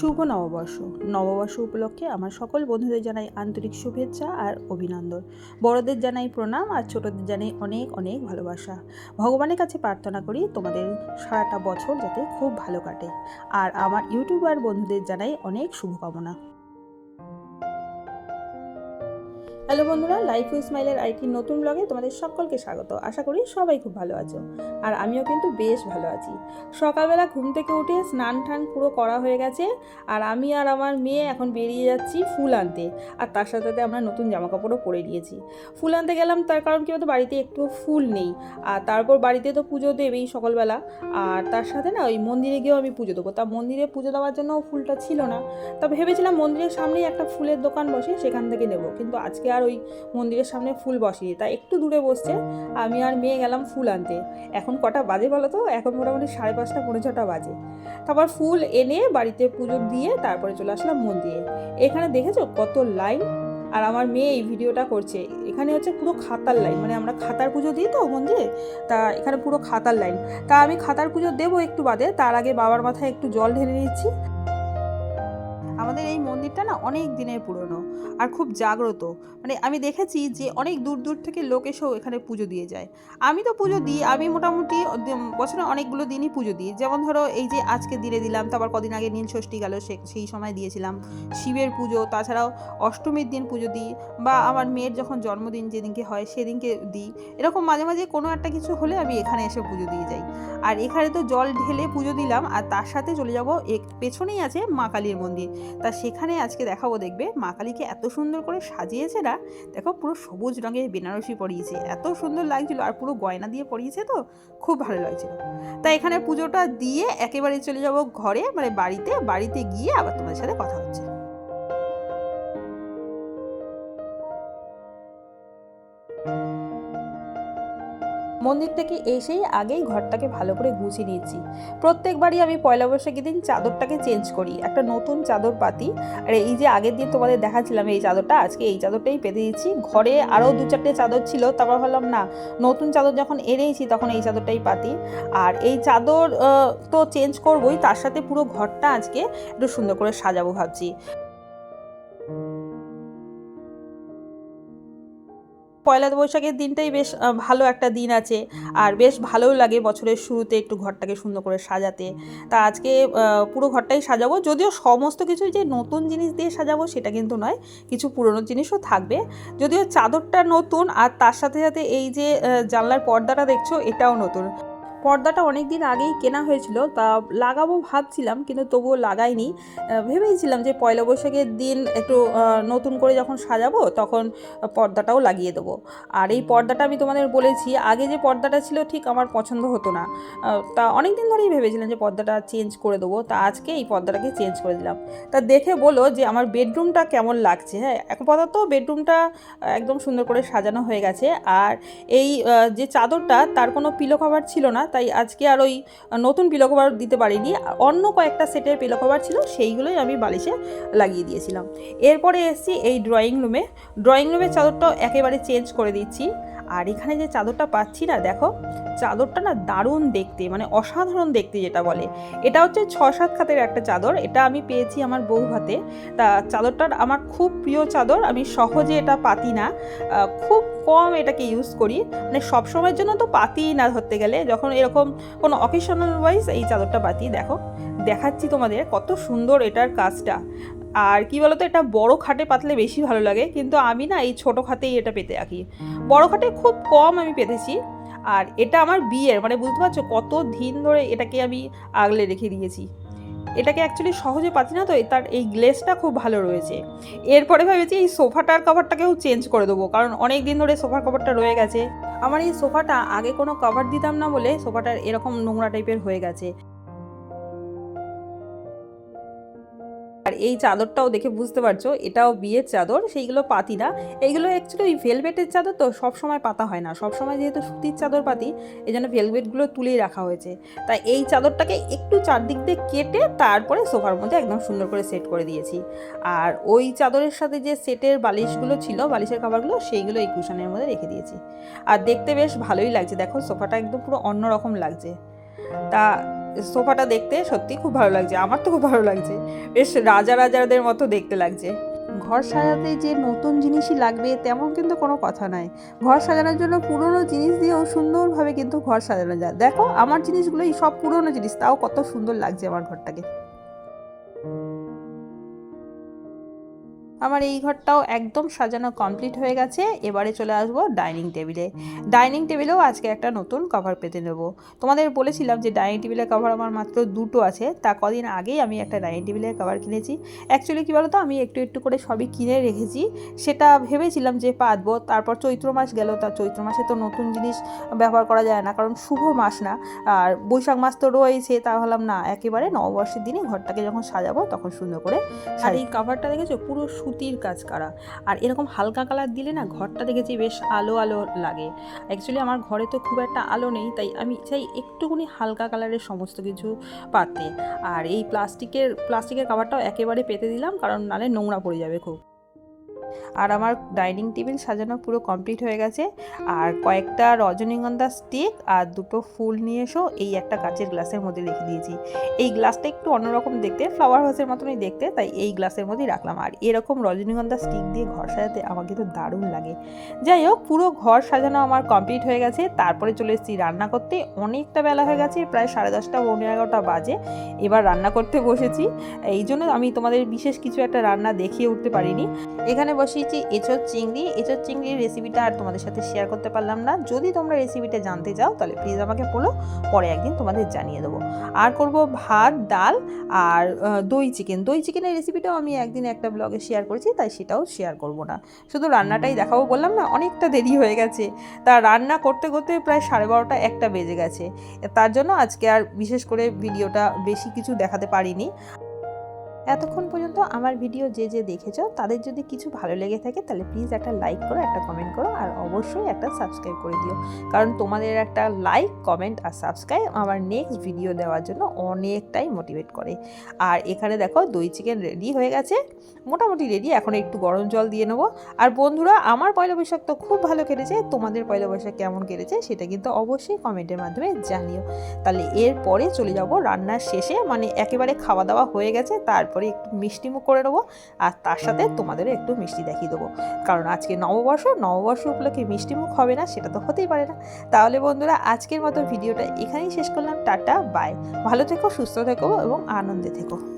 শুভ নববর্ষ। নববর্ষ উপলক্ষে আমার সকল বন্ধুদের জানাই আন্তরিক শুভেচ্ছা আর অভিনন্দন। বড়দের জানাই প্রণাম আর ছোটদের জানাই অনেক অনেক ভালোবাসা। ভগবানের কাছে প্রার্থনা করি তোমাদের সারাটা বছর যাতে খুব ভালো কাটে। আর আমার ইউটিউবার বন্ধুদের জানাই অনেক শুভকামনা। হ্যালো বন্ধুরা লাইফ উইথ স্মাইলের আরেকটি নতুন ব্লগে তোমাদের সকলকে স্বাগত। আশা করি সবাই খুব ভালো আছো। আর আমিও কিন্তু বেশ ভালো আছি। সকালবেলা ঘুম থেকে উঠে স্নান টান পুরো করা হয়ে গেছে, আর আমি আর আমার মেয়ে এখন বেরিয়ে যাচ্ছি ফুল আনতে। আর তার সাথে সাথে আমরা নতুন জামা কাপড়ও পরে নিয়েছি। ফুল আনতে গেলাম তার কারণ কি বলতো, বাড়িতে একটু ফুল নেই। আর তারপর বাড়িতে তো পুজো দেবেই সকালবেলা। আর তার সাথে না ওই মন্দিরে গিয়েও আমি পুজো দেবো। তা মন্দিরে পুজো দেওয়ার জন্য ফুলটা ছিল না। তা ভেবেছিলাম মন্দিরের সামনেই একটা ফুলের দোকান বসে সেখান থেকে নেব। কিন্তু আজকে আর ওই মন্দিরের সামনে ফুল বসিয়ে তাই একটু দূরে বসছে, আমি আর মেয়ে গেলাম ফুল আনতে। এখন কটা বাজে বলো তো? এখন মোটামুটি সাড়ে পাঁচটা, পৌনে ছটা বাজে। তারপর ফুল এনে বাড়িতে পুজো দিয়ে তারপরে চলে আসলাম মন্দিরে। এখানে দেখেছ কত লাইন? আর আমার মেয়ে এই ভিডিওটা করছে। এখানে হচ্ছে পুরো খাতার লাইন মানে আমরা খাতার পুজো দিই তো মন্দিরে, তা এখানে পুরো খাতার লাইন। তা আমি খাতার পুজো দেবো একটু বাদে, তার আগে বাবার মাথায় একটু জল ঢেলে নিচ্ছি। আমাদের এই মন্দিরটা না অনেক দিনের পুরনো আর খুব জাগ্রত। মানে আমি দেখেছি যে অনেক দূর দূর থেকে লোক এসেও এখানে পুজো দিয়ে যায়। আমি তো পুজো দিই, আমি মোটামুটি বছরে অনেকগুলো দিনই পুজো দিই। যেমন ধরো এই যে আজকে দিনে দিলাম তারপর কদিন আগে নীল ষষ্ঠী গেল সেই সময় দিয়েছিলাম। শিবের পুজো, তাছাড়াও অষ্টমীর দিন পুজো দিই বা আমার মেয়ের যখন জন্মদিন যেদিনকে হয় সেদিনকে দিই। এরকম মাঝে মাঝে কোনো একটা কিছু হলে আমি এখানে এসে পুজো দিয়ে যাই। আর এখানে তো জল ঢেলে পুজো দিলাম আর তার সাথে চলে যাব পেছনেই আছে মা কালীর মন্দির। তা সেখানে আজকে দেখাবো দেখবে মা কালীকে এত সুন্দর করে সাজিয়েছে না? দেখো পুরো সবুজ রঙের বেনারসি পরিয়েছে। এত সুন্দর লাগছিল আর পুরো গয়না দিয়ে পরিয়েছে তো? খুব ভালো লাগছিল। তা এখানে পুজোটা দিয়ে একেবারে চলে যাব ঘরে মানে বাড়িতে বাড়িতে গিয়ে আবার তোমাদের সাথে কথা হচ্ছে। মন্দির থেকে এসেই আগেই ঘরটাকে ভালো করে গুছিয়ে নিয়েছি। প্রত্যেকবারই আমি পয়লা বৈশাখী দিন চাদরটাকে চেঞ্জ করি। একটা নতুন চাদর পাতি। আর এই যে আগের দিন তোমাদের দেখাচ্ছিলাম এই চাদরটা, আজকে এই চাদরটাই পেতে দিয়েছি ঘরে আরও দু চারটে চাদর ছিল তারপর ভাবলাম না, নতুন চাদর যখন এনেইছি তখন এই চাদরটাই পাতি। আর এই চাদর তো চেঞ্জ করবই, তার সাথে পুরো ঘরটা আজকে একটু সুন্দর করে সাজাবো ভাবছি। পয়লা বৈশাখের দিনটাই বেশ ভালো একটা দিন আছে। আর বেশ ভালোও লাগে বছরের শুরুতে একটু ঘরটাকে সুন্দর করে সাজাতে। তা আজকে পুরো ঘরটাই সাজাবো। যদিও সমস্ত কিছু যে নতুন জিনিস দিয়ে সাজাবো সেটা কিন্তু নয়, কিছু পুরনো জিনিসও থাকবে। যদিও চাদরটা নতুন আর তার সাথে সাথে এই যে জানলার পর্দাটা দেখছ এটাও নতুন। পর্দাটা অনেক দিন আগেই কেনা হয়েছিল, তা লাগাবো ভাবছিলাম কিন্তু তবুও লাগাইনি। ভেবেছিলাম যে পয়লা বৈশাখের দিন একটু নতুন করে যখন সাজাবো তখন পর্দাটাও লাগিয়ে দেবো। আর এই পর্দাটা আমি তোমাদের বলেছি, আগে যে পর্দাটা ছিল ঠিক আমার পছন্দ হতো না। তা অনেক দিন ধরেই ভেবেছিলাম যে পর্দাটা চেঞ্জ করে দেবো, তা আজকে এই পর্দাটাকে চেঞ্জ করে দিলাম। তা দেখে বলো যে আমার বেডরুমটা কেমন লাগছে হ্যাঁ? এখন পর্যন্ত বেডরুমটা একদম সুন্দর করে সাজানো হয়ে গেছে। আর এই যে চাদরটা তার কোনো পিলো কভার ছিল না তাই আজকে আর ওই নতুন পিলো কভার দিতে পারিনি। অন্য কয়েকটা সেটের পিলো কভার ছিল, সেইগুলোই আমি বালিশে লাগিয়ে দিয়েছিলাম। এরপরে এসছি এই ড্রয়িং রুমে ড্রয়িং রুমের চাদরটাও একেবারে চেঞ্জ করে দিচ্ছি। আর এখানে যে চাদরটা পাচ্ছি না, দেখো, চাদরটা না দারুণ দেখতে মানে অসাধারণ দেখতে যেটা বলে। এটা হচ্ছে ছ সাত খাতের একটা চাদর, এটা আমি পেয়েছি আমার বউ হাতে। তা চাদরটার আমার খুব প্রিয় চাদর, আমি সহজে এটা পাতি না। খুব কম এটাকে ইউজ করি মানে সব সময়ের জন্য তো পাতিই না ধরতে গেলে। যখন এরকম কোনো অকেশনাল ওয়াইজ এই চাদরটা পাতি, দেখো, দেখাচ্ছি তোমাদের কত সুন্দর এটার কাজটা। আর কি বলতো, এটা বড় খাটে পাতলে বেশি ভালো লাগে, কিন্তু আমি না এই ছোট খাটেই এটা পেতে রাখি বড় খাটে খুব কম আমি পেতেছি, আর এটা আমার বিয়ের মানে বুঝতে পারছ কত দিন ধরে এটাকে আমি আগলে রেখে দিয়েছি। এটাকে অ্যাকচুয়ালি সহজে পাচ্ছি না তো তার এই গ্লেসটা খুব ভালো রয়েছে। এরপরে ভেবেছি এই সোফাটার কভারটাকেও চেঞ্জ করে দেবো, কারণ অনেক দিন ধরে সোফার কভারটা রয়ে গেছে। আমার এই সোফাটা আগে কোনো কভার দিতাম না বলে, সোফাটার এরকম নোংরা টাইপের হয়ে গেছে। আর এই চাদরটাও দেখে বুঝতে পারছ, এটাও বিয়ের চাদর, সেইগুলো পাতি না। এইগুলো অ্যাকচুয়ালি ওই ভেলভেটের চাদর তো সব সময় পাতা হয় না। সব সময় যেহেতু সুতির চাদর পাতি এই জন্য ভেলভেটগুলো তুলেই রাখা হয়েছে। তাই এই চাদরটাকে একটু চারদিক দিয়ে কেটে তারপরে সোফার মধ্যে একদম সুন্দর করে সেট করে দিয়েছি। আর ওই চাদরের সাথে যে সেটের বালিশগুলো ছিল, বালিশের খাবারগুলো সেইগুলো এই কুশনের মধ্যে রেখে দিয়েছি। আর দেখতে বেশ ভালোই লাগছে। দেখো, সোফাটা একদম পুরো অন্যরকম লাগছে। তা সোফাটা দেখতে সত্যি খুব ভালো লাগছে। আমার তো খুব ভালো লাগছে। বেশ রাজা রাজাদের মতো দেখতে লাগছে। ঘর সাজাতে যে নতুন জিনিসই লাগবে তেমন কিন্তু কোনো কথা নাই। ঘর সাজানোর জন্য পুরনো জিনিস দিয়েও সুন্দরভাবে কিন্তু ঘর সাজানো যায়। দেখো, আমার জিনিসগুলোই সব পুরনো জিনিস, তাও কত সুন্দর লাগছে আমার ঘরটাকে। আমার এই ঘরটাও একদম সাজানো কমপ্লিট হয়ে গেছে। এবারে চলে আসব ডাইনিং টেবিলে। ডাইনিং টেবিলেও আজকে একটা নতুন কভার পেতে নেব। তোমাদের বলেছিলাম যে ডাইনিং টেবিলের কভার আমার মাত্র দুটো আছে। তা কদিন আগেই আমি একটা ডাইনিং টেবিলের কভার কিনেছি। অ্যাকচুয়ালি কী বলতো? আমি একটু একটু করে সবই কিনে রেখেছি। সেটা ভেবেছিলাম যে পাতবো তারপর চৈত্র মাস গেল। তা চৈত্র মাসে তো নতুন জিনিস ব্যবহার করা যায় না কারণ শুভ মাস না। আর বৈশাখ মাস তো রয়েছে তা ভাবলাম না একেবারে নববর্ষের দিনে ঘরটাকে যখন সাজাবো তখন সুন্দর করে আর এই কাভারটা দেখেছ? পুরো সুতির কাজ করা। আর এরকম হালকা কালার দিলে না ঘরটা দেখেছি বেশ আলো আলো লাগে। অ্যাকচুয়ালি আমার ঘরে তো খুব একটা আলো নেই, তাই আমি চাই একটুকুনি হালকা কালারের সমস্ত কিছু পাতে। আর এই প্লাস্টিকের প্লাস্টিকের কাভারটাও একেবারে পেতে দিলাম, কারণ নালে নোংরা পড়ে যাবে খুব। আর আমার ডাইনিং টেবিল সাজানো পুরো কমপ্লিট হয়ে গেছে। আর কয়েকটা রজনীগন্ধা স্টিক আর দুটো ফুল নিয়ে এসো, এই একটা কাচের গ্লাসের মধ্যে রেখে দিয়েছি। এই গ্লাসটা একটু অন্যরকম দেখতে ফ্লাওয়ার হাউসের মতনই দেখতে, তাই এই গ্লাসের মধ্যেই রাখলাম। আর এরকম রজনীগন্ধা স্টিক দিয়ে ঘর সাজাতে আমাকে তো দারুণ লাগে। যাই হোক, পুরো ঘর সাজানো আমার কমপ্লিট হয়ে গেছে। তারপরে চলে এসেছি রান্না করতে। অনেকটা বেলা হয়ে গেছে, প্রায় সাড়ে দশটা পনেরো এগারোটা বাজে। এবার রান্না করতে বসেছি। এই জন্য আমি তোমাদের বিশেষ কিছু একটা রান্না দেখিয়ে উঠতে পারিনি। এখানে বসিয়েছি এঁচোর চিংড়ি। এঁচোর চিংড়ির রেসিপিটা আর তোমাদের সাথে শেয়ার করতে পারলাম না। যদি তোমরা রেসিপিটা জানতে চাও, তাহলে প্লিজ আমাকে বলো, পরে একদিন তোমাদের জানিয়ে দেবো। আর করব ভাত, ডাল আর দই চিকেন দই চিকেনের রেসিপিটাও আমি একদিন একটা ব্লগে শেয়ার করেছি, তাই সেটাও শেয়ার করব না। শুধু রান্নাটাই দেখাবো, বললাম না, অনেকটা দেরি হয়ে গেছে। তা রান্না করতে করতে প্রায় সাড়ে বারোটা একটা বেজে গেছে। তার জন্য আজকে আর বিশেষ করে ভিডিওটা বেশি কিছু দেখাতে পারিনি। এতক্ষণ পর্যন্ত আমার ভিডিও যে যে দেখেছ, তাদের যদি কিছু ভালো লেগে থাকে, তাহলে প্লিজ একটা লাইক করো, একটা কমেন্ট করো, আর অবশ্যই একটা সাবস্ক্রাইব করে দিও। কারণ তোমাদের একটা লাইক কমেন্ট আর সাবস্ক্রাইব আমার নেক্সট ভিডিও দেওয়ার জন্য অনেকটাই মোটিভেট করে। আর এখানে দেখো, দই চিকেন রেডি হয়ে গেছে। মোটামুটি রেডি এখন একটু গরম জল দিয়ে নেব। আর বন্ধুরা, আমার পয়লা বৈশাখ তো খুব ভালো কেটেছে। তোমাদের পয়লা বৈশাখ কেমন কেটেছে, সেটা কিন্তু অবশ্যই কমেন্টের মাধ্যমে জানিও। তাহলে এরপরে চলে যাব রান্নার শেষে মানে একেবারে খাওয়া দাওয়া হয়ে গেছে, তারপরে একটু মিষ্টি মুখ করে নেব আর তার সাথে তোমাদেরও একটু মিষ্টি দেখিয়ে দেবো। কারণ আজকে নববর্ষ নববর্ষ উপলক্ষে মিষ্টি মুখ হবে না, সেটা তো হতেই পারে না। তাহলে বন্ধুরা, আজকের মতো ভিডিওটা এখানেই শেষ করলাম। Tata, bye. ভালো থেকো, সুস্থ থেকো এবং আনন্দে থেকো।